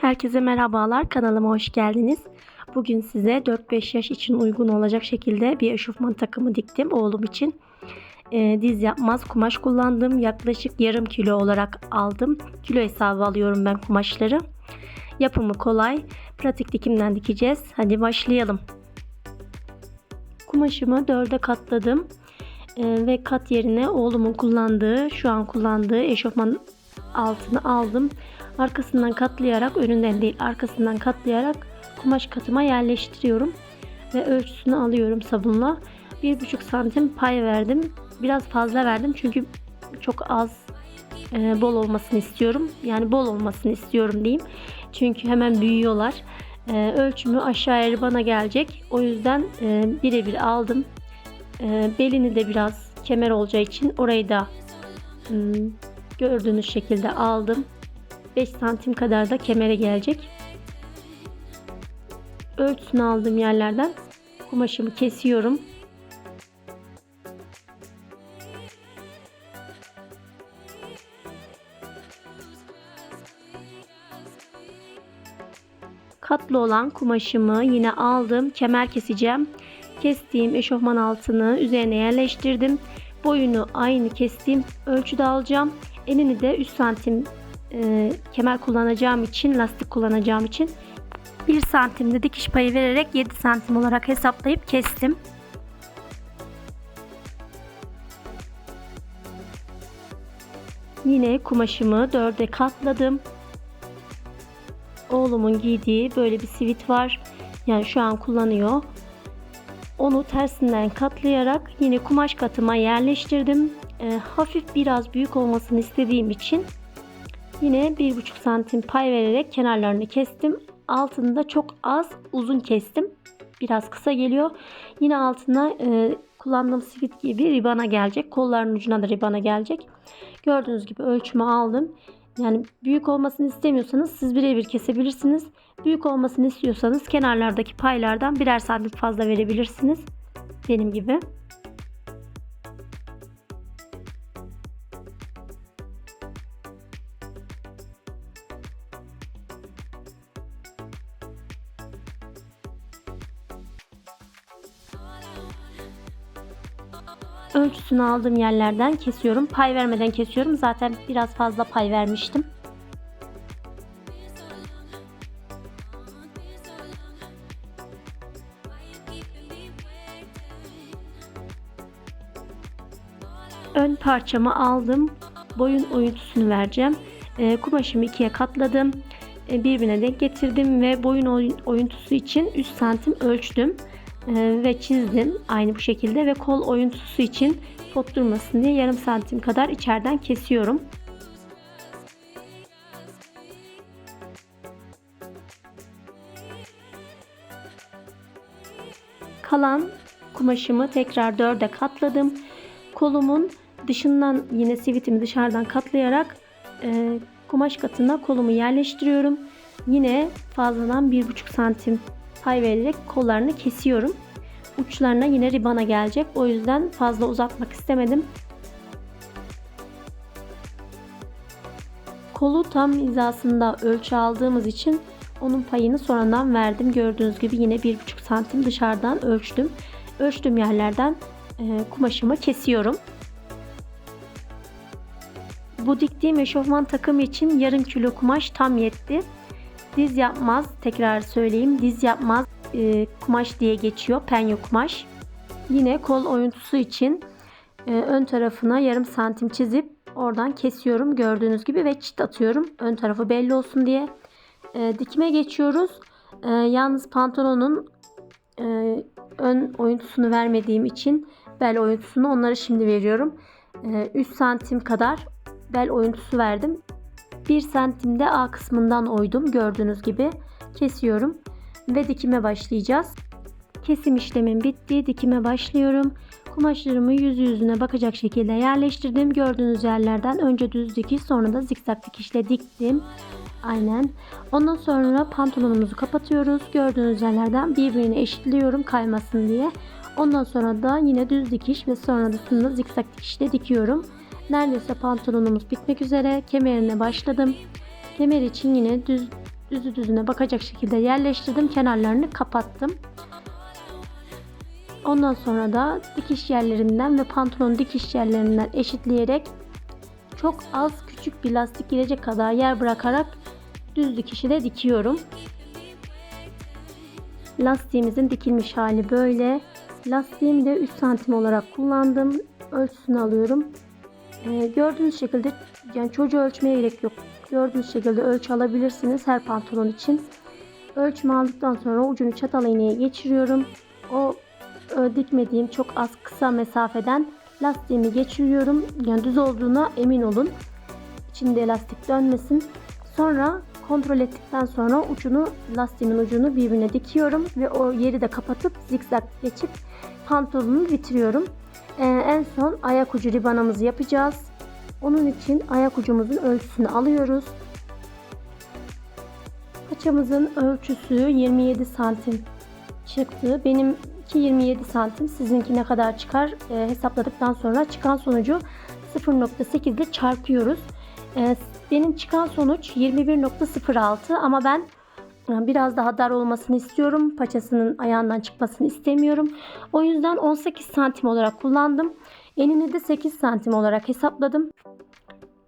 Herkese merhabalar. Kanalıma hoş geldiniz. Bugün size 4-5 yaş için uygun olacak şekilde bir eşofman takımı diktim oğlum için. Ee, diz yapmaz kumaş kullandım. Yaklaşık yarım kilo olarak aldım. Kilo hesabı alıyorum ben kumaşları. Yapımı kolay. Pratik dikimden dikeceğiz. Hadi başlayalım. Kumaşımı dörde katladım. Ee, ve kat yerine oğlumun kullandığı, şu an kullandığı eşofman altını aldım. Arkasından katlayarak, önünden değil arkasından katlayarak kumaş katıma yerleştiriyorum. Ve ölçüsünü alıyorum sabunla. 1,5 santim pay verdim. Biraz fazla verdim çünkü çok az e, bol olmasını istiyorum. Yani bol olmasını istiyorum diyeyim. Çünkü hemen büyüyorlar. E, ölçümü aşağıya bana gelecek. O yüzden e, birebir aldım. E, belini de biraz kemer olacağı için orayı da hmm, gördüğünüz şekilde aldım. 5 santim kadar da kemere gelecek. Ölçüsünü aldığım yerlerden kumaşımı kesiyorum. Katlı olan kumaşımı yine aldım. Kemer keseceğim. Kestiğim eşofman altını üzerine yerleştirdim. Boyunu aynı kestiğim ölçüde alacağım. Enini de 3 santim e, kemer kullanacağım için, lastik kullanacağım için 1 santimde dikiş payı vererek 7 santim olarak hesaplayıp kestim. Yine kumaşımı dörde katladım. Oğlumun giydiği böyle bir sivit var. Yani şu an kullanıyor. Onu tersinden katlayarak yine kumaş katıma yerleştirdim. E, hafif biraz büyük olmasını istediğim için yine 1,5 santim pay vererek kenarlarını kestim. Altında çok az uzun kestim. Biraz kısa geliyor. Yine altına e, kullandığım sivit gibi ribana gelecek. Kolların ucuna da ribana gelecek. Gördüğünüz gibi ölçümü aldım. Yani büyük olmasını istemiyorsanız siz birebir kesebilirsiniz. Büyük olmasını istiyorsanız kenarlardaki paylardan birer santim fazla verebilirsiniz. Benim gibi. Ölçüsünü aldığım yerlerden kesiyorum. Pay vermeden kesiyorum. Zaten biraz fazla pay vermiştim. Ön parçamı aldım. Boyun oyuntusunu vereceğim. E, kumaşımı ikiye katladım. E, birbirine denk getirdim ve boyun oyuntusu için 3 santim ölçtüm. E, ve çizdim aynı bu şekilde ve kol oyuntusu için pot durmasın diye yarım santim kadar içeriden kesiyorum. Kalan kumaşımı tekrar dörde katladım. Kolumun dışından yine sivitimi dışarıdan katlayarak e, kumaş katına kolumu yerleştiriyorum. Yine fazladan 1,5 santim pay vererek kollarını kesiyorum. Uçlarına yine ribana gelecek. O yüzden fazla uzatmak istemedim. Kolu tam hizasında ölçü aldığımız için onun payını sonradan verdim. Gördüğünüz gibi yine 1,5 santim dışarıdan ölçtüm. Ölçtüğüm yerlerden e, kumaşımı kesiyorum. Bu diktiğim eşofman takımı için yarım kilo kumaş tam yetti. Diz yapmaz tekrar söyleyeyim diz yapmaz e, kumaş diye geçiyor penyo kumaş. Yine kol oyuntusu için e, ön tarafına yarım santim çizip oradan kesiyorum gördüğünüz gibi ve çit atıyorum ön tarafı belli olsun diye. E, dikime geçiyoruz. E, yalnız pantolonun e, ön oyuntusunu vermediğim için bel oyuntusunu onları şimdi veriyorum. E, 3 santim kadar bel oyuntusu verdim. 1 santimde A kısmından oydum gördüğünüz gibi kesiyorum ve dikime başlayacağız. Kesim işlemim bitti. Dikime başlıyorum. Kumaşlarımı yüzü yüzüne bakacak şekilde yerleştirdim. Gördüğünüz yerlerden önce düz dikiş sonra da zikzak dikişle diktim. Aynen. Ondan sonra pantolonumuzu kapatıyoruz. Gördüğünüz yerlerden birbirine eşitliyorum kaymasın diye. Ondan sonra da yine düz dikiş ve sonrasında zikzak dikişle dikiyorum. Neredeyse pantolonumuz bitmek üzere. Kemerine başladım. Kemer için yine düz düzü düzüne bakacak şekilde yerleştirdim. Kenarlarını kapattım. Ondan sonra da dikiş yerlerinden ve pantolon dikiş yerlerinden eşitleyerek çok az küçük bir lastik girecek kadar yer bırakarak düz dikişi de dikiyorum. Lastiğimizin dikilmiş hali böyle. Lastiğimi de 3 santim olarak kullandım. Ölçüsünü alıyorum. Ee, gördüğünüz şekilde yani çocuğu ölçmeye gerek yok. Gördüğünüz şekilde ölçü alabilirsiniz her pantolon için. Ölçümü aldıktan sonra ucunu çatal iğneye geçiriyorum. O e, dikmediğim çok az kısa mesafeden lastiğimi geçiriyorum. Yani düz olduğuna emin olun. İçinde lastik dönmesin. Sonra kontrol ettikten sonra ucunu lastiğimin ucunu birbirine dikiyorum ve o yeri de kapatıp zikzak geçip pantolonumu bitiriyorum. Ee, en son ayak ucu ribanamızı yapacağız. Onun için ayak ucumuzun ölçüsünü alıyoruz. Paçamızın ölçüsü 27 santim çıktı. Benimki 27 santim. Sizinki ne kadar çıkar e, hesapladıktan sonra çıkan sonucu 0.8 ile çarpıyoruz. E, benim çıkan sonuç 21.06 ama ben biraz daha dar olmasını istiyorum. Paçasının ayağından çıkmasını istemiyorum. O yüzden 18 santim olarak kullandım. Enini de 8 santim olarak hesapladım.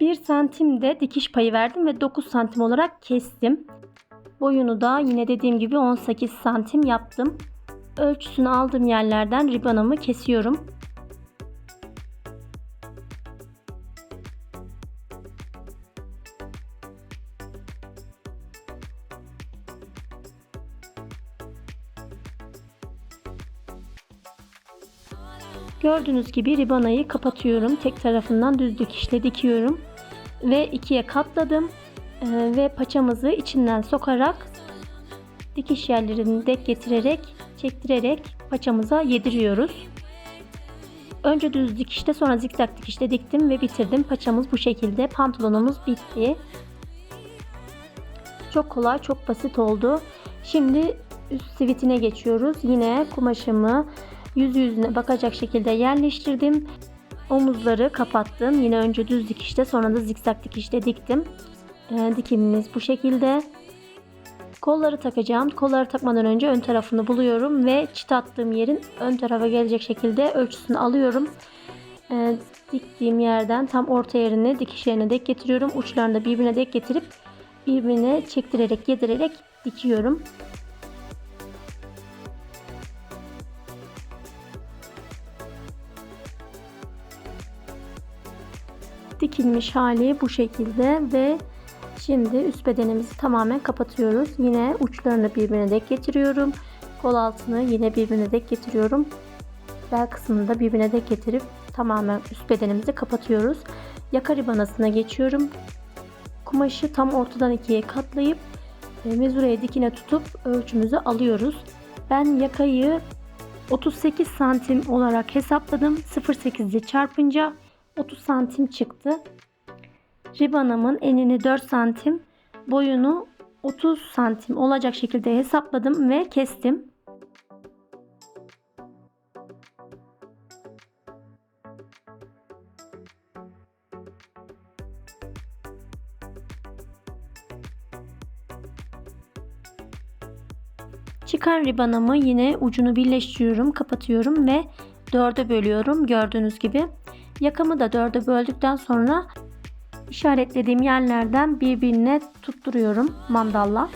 1 santim de dikiş payı verdim ve 9 santim olarak kestim. Boyunu da yine dediğim gibi 18 santim yaptım. Ölçüsünü aldığım yerlerden ribanımı kesiyorum. Gördüğünüz gibi ribanayı kapatıyorum. Tek tarafından düz dikişle dikiyorum. Ve ikiye katladım. Ee, ve paçamızı içinden sokarak dikiş yerlerini denk getirerek, çektirerek paçamıza yediriyoruz. Önce düz dikişte sonra zikzak dikişte diktim ve bitirdim. Paçamız bu şekilde. Pantolonumuz bitti. Çok kolay, çok basit oldu. Şimdi üst sivitine geçiyoruz. Yine kumaşımı yüz yüzüne bakacak şekilde yerleştirdim. Omuzları kapattım. Yine önce düz dikişte sonra da zikzak dikişte diktim. Ee, dikimimiz bu şekilde. Kolları takacağım. Kolları takmadan önce ön tarafını buluyorum ve çıt attığım yerin ön tarafa gelecek şekilde ölçüsünü alıyorum. Ee, diktiğim yerden tam orta yerine dikiş yerine dek getiriyorum. Uçlarını da birbirine dek getirip birbirine çektirerek yedirerek dikiyorum. Dikilmiş hali bu şekilde ve Şimdi üst bedenimizi tamamen kapatıyoruz. Yine uçlarını birbirine dek getiriyorum. Kol altını yine birbirine dek getiriyorum. Bel kısmını da birbirine dek getirip tamamen üst bedenimizi kapatıyoruz. Yaka ribanasına geçiyorum. Kumaşı tam ortadan ikiye katlayıp e, mezuraya dikine tutup ölçümüzü alıyoruz. Ben yakayı 38 santim olarak hesapladım. 0.8 ile çarpınca 30 santim çıktı. Ribanımın enini 4 santim, boyunu 30 santim olacak şekilde hesapladım ve kestim. Çıkan ribanımı yine ucunu birleştiriyorum, kapatıyorum ve dörde bölüyorum gördüğünüz gibi. Yakamı da dörde böldükten sonra işaretlediğim yerlerden birbirine tutturuyorum mandalla.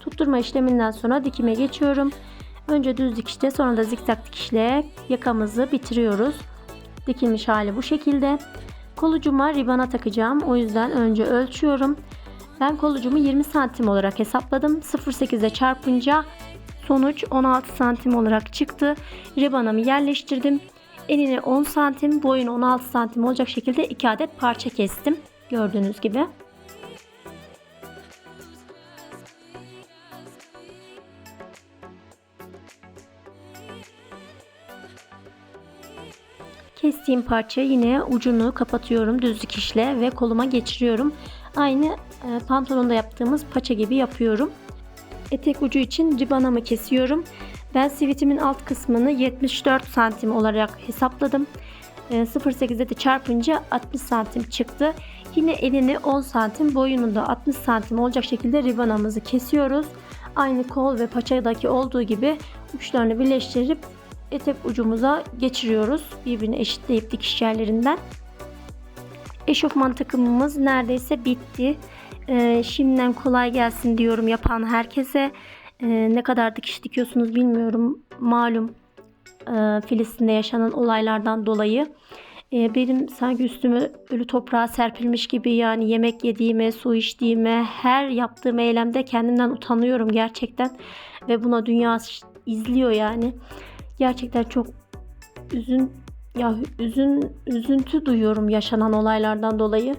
Tutturma işleminden sonra dikime geçiyorum. Önce düz dikişte sonra da zikzak dikişle yakamızı bitiriyoruz. Dikilmiş hali bu şekilde. Kolucuma ribana takacağım. O yüzden önce ölçüyorum. Ben kolucumu 20 santim olarak hesapladım. 0.8'e çarpınca sonuç 16 santim olarak çıktı. Ribanamı yerleştirdim. Enini 10 santim, boyunu 16 santim olacak şekilde 2 adet parça kestim. Gördüğünüz gibi. Kestiğim parça yine ucunu kapatıyorum düz dikişle ve koluma geçiriyorum. Aynı e, pantolonda yaptığımız paça gibi yapıyorum. Etek ucu için ribanamı kesiyorum. Ben sivitimin alt kısmını 74 santim olarak hesapladım. E, 0.8'e de çarpınca 60 santim çıktı. Yine elini 10 santim boyunu da 60 santim olacak şekilde ribanamızı kesiyoruz. Aynı kol ve paçadaki olduğu gibi uçlarını birleştirip etek ucumuza geçiriyoruz. Birbirine eşitleyip dikiş yerlerinden. Eşofman takımımız neredeyse bitti. Ee, şimdiden kolay gelsin diyorum yapan herkese. Ee, ne kadar dikiş dikiyorsunuz bilmiyorum. Malum e, Filistin'de yaşanan olaylardan dolayı. Ee, benim sanki üstüme ölü toprağa serpilmiş gibi yani yemek yediğime, su içtiğime, her yaptığım eylemde kendimden utanıyorum gerçekten. Ve buna dünya izliyor yani. Gerçekten çok üzün ya üzün üzüntü duyuyorum yaşanan olaylardan dolayı.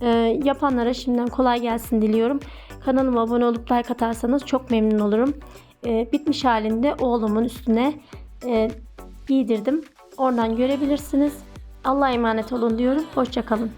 Ee, yapanlara şimdiden kolay gelsin diliyorum. Kanalıma abone olup like atarsanız çok memnun olurum. Ee, bitmiş halinde oğlumun üstüne e, giydirdim. Oradan görebilirsiniz. Allah'a emanet olun diyorum. Hoşçakalın.